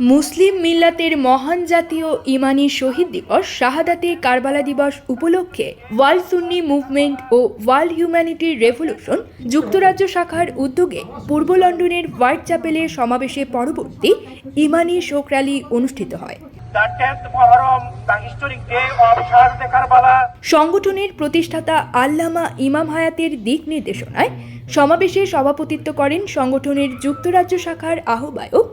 মুসলিম মিল্লাতের মহান জাতীয় ইমানি শহীদ দিবস শাহাদাতে কারবালা দিবস উপলক্ষে ওয়ার্ল্ড সুন্নি মুভমেন্ট ও ওয়ার্ল্ড হিউম্যানিটি রেভলিউশন যুক্তরাজ্য শাখার উদ্যোগে পূর্ব লন্ডনের হোয়াইট চ্যাপেলের সমাবেশে পরবর্তী ইমানি শোক র্যালি অনুষ্ঠিত হয় the 10th Muharram, the historic day of Shahid Karbala. সংগঠনের প্রতিষ্ঠাতা আল্লামা ইমাম হায়াতের দিক নির্দেশনায় সমাবেশে সভাপতিত্ব করেন সংগঠনের যুক্তরাজ্য শাখার আহ্বায়ক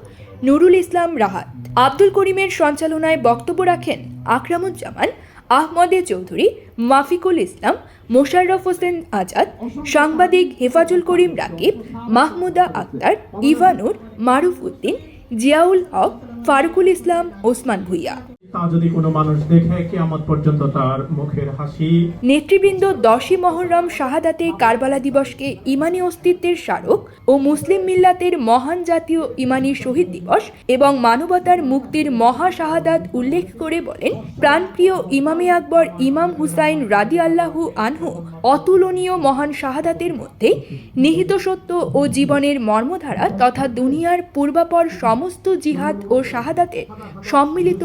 নুরুল ইসলাম রাহাত। আব্দুল করিমের সঞ্চালনায় বক্তব্য রাখেন আকরামুজ্জামান, আহমদে চৌধুরী, মাফিকুল ইসলাম, মোশাররফ হোসেন আজাদ, সাংবাদিক হেফাজুল করিম রাকিব, মাহমুদা আক্তার, ইভানুর, মারুফ উদ্দিন, জিয়াউল হক, ফারুকুল ইসলাম, ওসমান ভুইয়া। তা যদি কোনো মানুষ দেখে পর্যন্ত তার মুখের হাসি। নেতৃবৃন্দ দশই মহরম শাহাদাতে কারবালা দিবসকে ইমানি অস্তিত্বের স্মারক ও মুসলিম মিল্লাতের মহান জাতীয় ইমানি শহীদ দিবস এবং মানবতার মুক্তির মহা শাহাদাত উল্লেখ করে বলেন, প্রাণপ্রিয় ইমামে আকবর ইমাম হুসাইন রাদি আল্লাহু আনহু অতুলনীয় মহান শাহাদাতের মধ্যে নিহিত সত্য ও জীবনের মর্মধারা তথা দুনিয়ার পূর্বাপর সমস্ত জিহাদ ও শাহাদাতের সম্মিলিত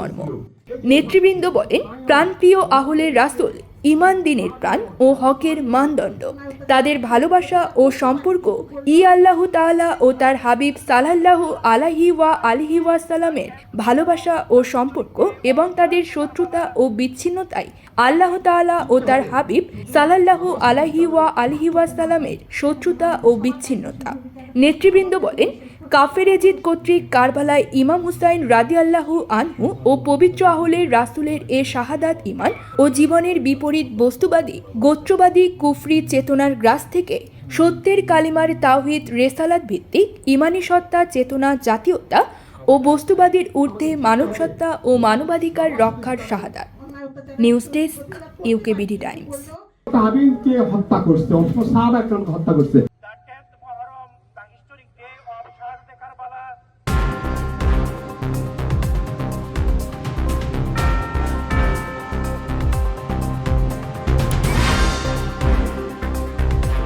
পূর্ণমর্ম নেতৃবৃন্দ বলেন, প্রাণপ্রিয় আহলের রাসুল ইমান দিনের প্রাণ ও হকের মানদণ্ড। তাদের ভালোবাসা ও সম্পর্ক ই আল্লাহ তাআলা ও তার হাবিব সালাল্লাহু আলাহি ওয়া আলিহি ওয়াসালামের ভালোবাসা ও সম্পর্ক এবং তাদের শত্রুতা ও বিচ্ছিন্নতাই আল্লাহ তাআলা ও তার হাবিব সালাল্লাহু আলাহি ওয়া আলিহি ওয়াসালামের শত্রুতা ও বিচ্ছিন্নতা। নেতৃবৃন্দ বলেন কাফের এজিদ কর্তৃক কারবালায় ইমাম হুসাইন রাদি আল্লাহু আনহু ও পবিত্র আহলের রাসুলের এ শাহাদাত ইমান ও জীবনের বিপরীত বস্তুবাদী, গোত্রবাদী কুফরি চেতনার গ্রাস থেকে সত্যের কালিমার তাওহিদ রেসালাত ভিত্তিক ইমানি সত্তা, চেতনা, জাতীয়তা ও বস্তুবাদীর ঊর্ধ্বে মানব সত্তা ও মানবাধিকার রক্ষার শাহাদাত। News desk, UKBD Times. হত্যা করছে হত্যা করছে।